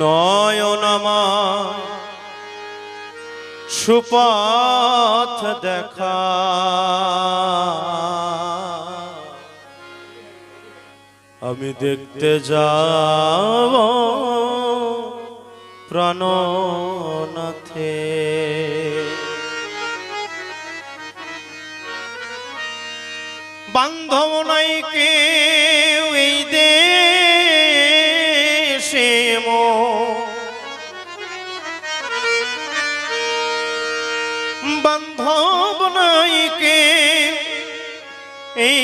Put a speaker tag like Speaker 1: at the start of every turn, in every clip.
Speaker 1: নয়নামা সুপথ দেখা। আমি দেখতে যাব প্রাণনাথে। বান্ধব নাই বান্ধব নাই কেউ এই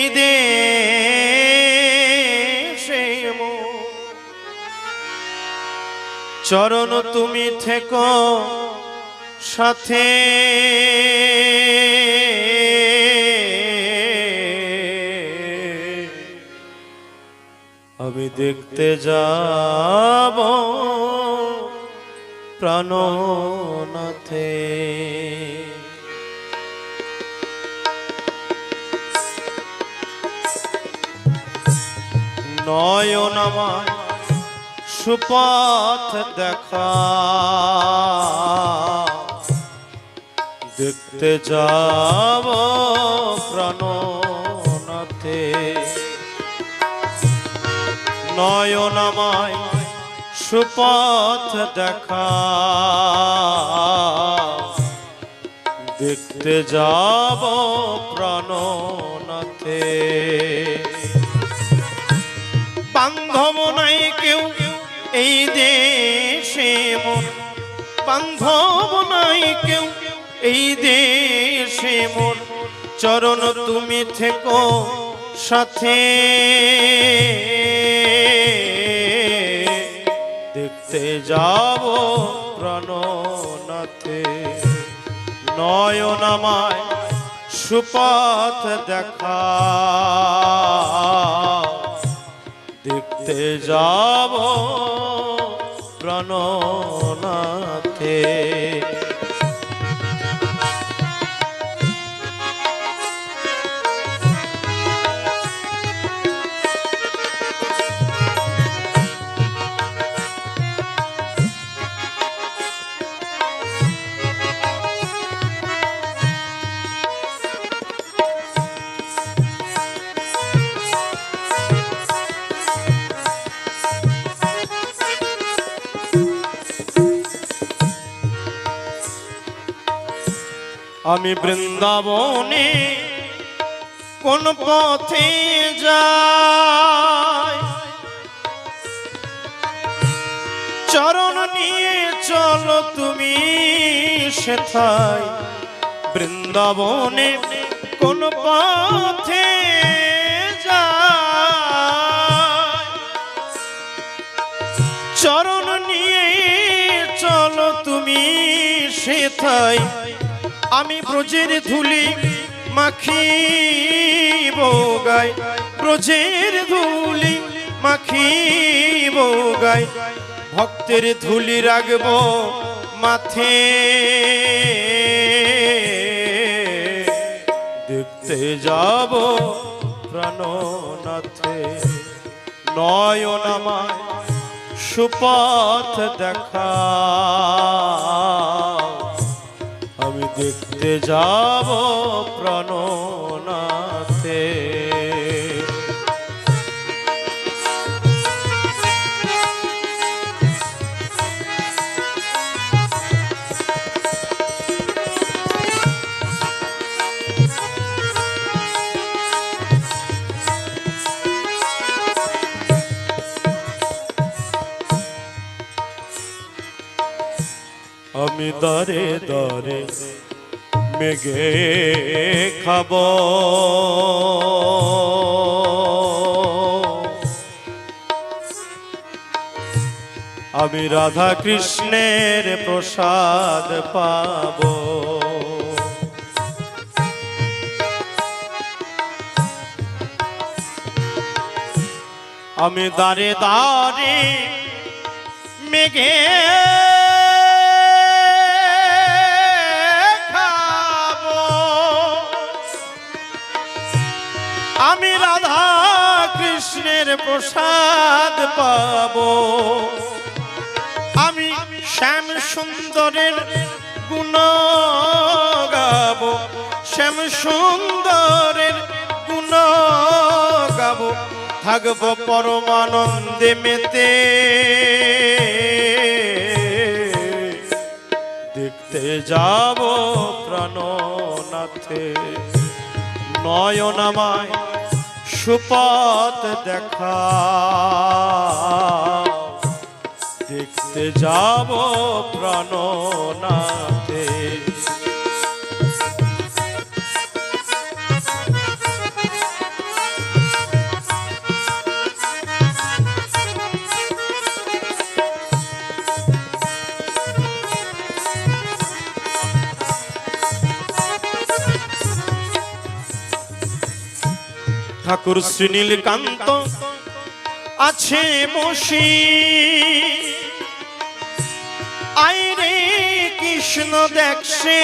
Speaker 1: মোর। চরণ তুমি থেকো সাথে। আমি দেখতে যাব প্রাণনাথে। নয়ন আমার সুপথ দেখা। দেখতে যাব প্রাণনাথে। নয়ন আমায় সুপথ দেখা। দেখতে যাব প্রাণনাথে। এই দেশে মোর বান্ধব নাই কেউ। এই দেশে মোর চরণ তুমি থেকো সাথে। দেখতে যাব প্রাণনাথে। নয়ন আমায় সুপথ দেখা। দেখতে যাব প্রাণনাথে আমি বৃন্দাবনে কোন পথে যাই। চরণ নিয়ে চলো তুমি সেথায়। বৃন্দাবনে কোন পথে চরণ নিয়ে চলো তুমি সেথায়। আমি ব্রজের ধুলি মাখিব গায় ব্রজের ধুলি মাখিব গায় ভক্তের ধুলি রাখব মাথে দেখতে যাব প্রাণনাথে। নয়ন আমায় সুপথ দেখা। দেখতে যাব প্রাণনাথে আমি দরে দরে মেঘে খাব। আমি রাধা কৃষ্ণের প্রসাদ পাব। আমি দাঁড়ে দাঁড়ে মেঘে আমি রাধা কৃষ্ণের প্রসাদ পাবো। আমি শ্যাম সুন্দরের গুণ গাব। শ্যাম সুন্দরের গুণ গাব। থাকব পরমানন্দে মেতে। দেখতে যাব প্রাণনাথে। নয়নামায় সুপথ দেখা। দেখতে যাব প্রাণনাথে। ঠাকুর শ্রীনীল কান্ত আছে বসি আইরে কৃষ্ণ দেখছে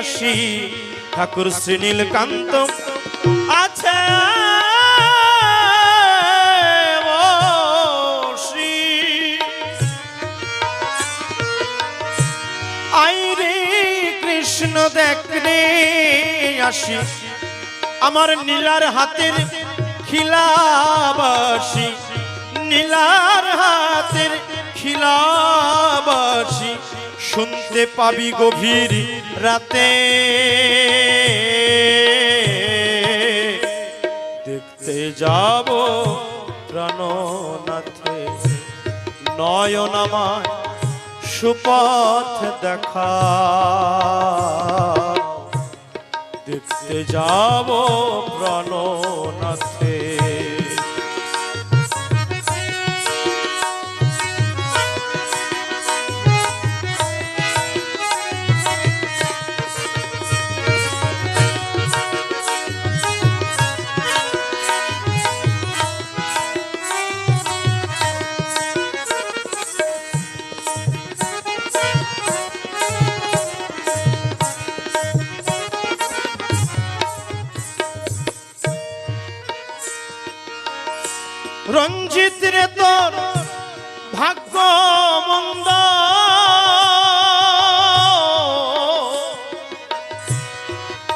Speaker 1: আসি। ঠাকুর শ্রীনীল কান্ত আছে আইরে কৃষ্ণ দেখরে আসি। আমার নীলার হাতের খিলাবাসি, নীলার হাতের খিলাবাসি, শুনতে পাবি গভীর রাতে। দেখতে যাব প্রাণনাথে নয়নামায় সুপথ দেখা। দেখতে যাব প্রাণনাথে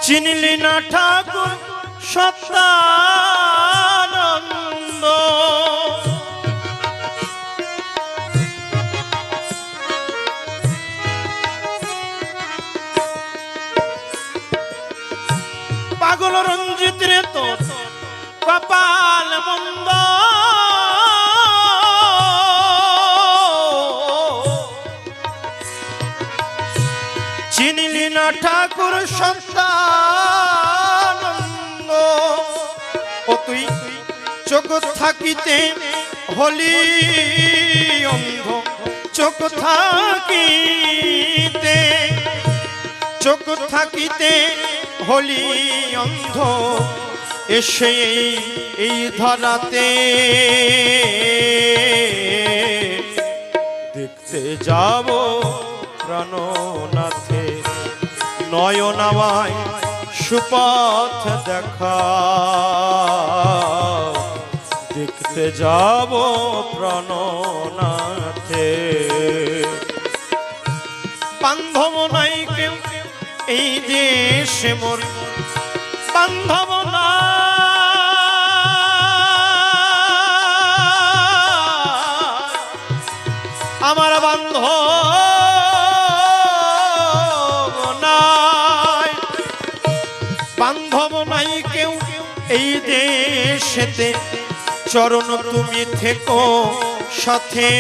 Speaker 1: চিনলি না ঠাকুর সত্যানন্দ। পাগল রঞ্জিত রে তোর কপাল মন্দ। চিনিলি না ঠাকুর চোখ থাকিতে হলি অন্ধ। চোখ থাকিতে চোখ থাকিতে হলি অন্ধ। এসে এই- ধরাতে দেখতে যাব প্রাণনাথে। নয়নামায় সুপথ দেখা। দেখতে যাব প্রাণনাথে। বান্ধব নাই কেউ, এই দেশে মোর। বান্ধব না আমার বান্ধব নাই কেউ, এই দেশেতে চরণ তুমি থেকো সাথে।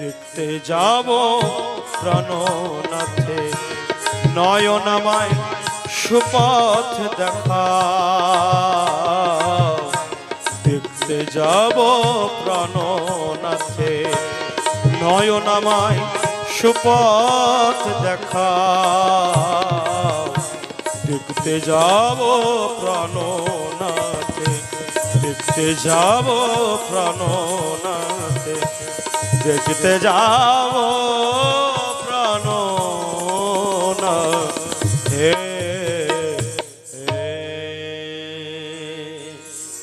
Speaker 1: দেখতে যাব প্রাণনাথে নয়নামায় সুপথ দেখা। দেখতে যাব প্রাণনাথে নয়নামায় সুপথ দেখা। দেখতে যাব প্রাণনাথে, দেখতে যাব প্রাণনাথে, দেখতে যাব প্রাণনাথে।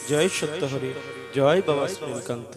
Speaker 1: জয় সত্য হরি জয় বাবা শ্রীকান্ত।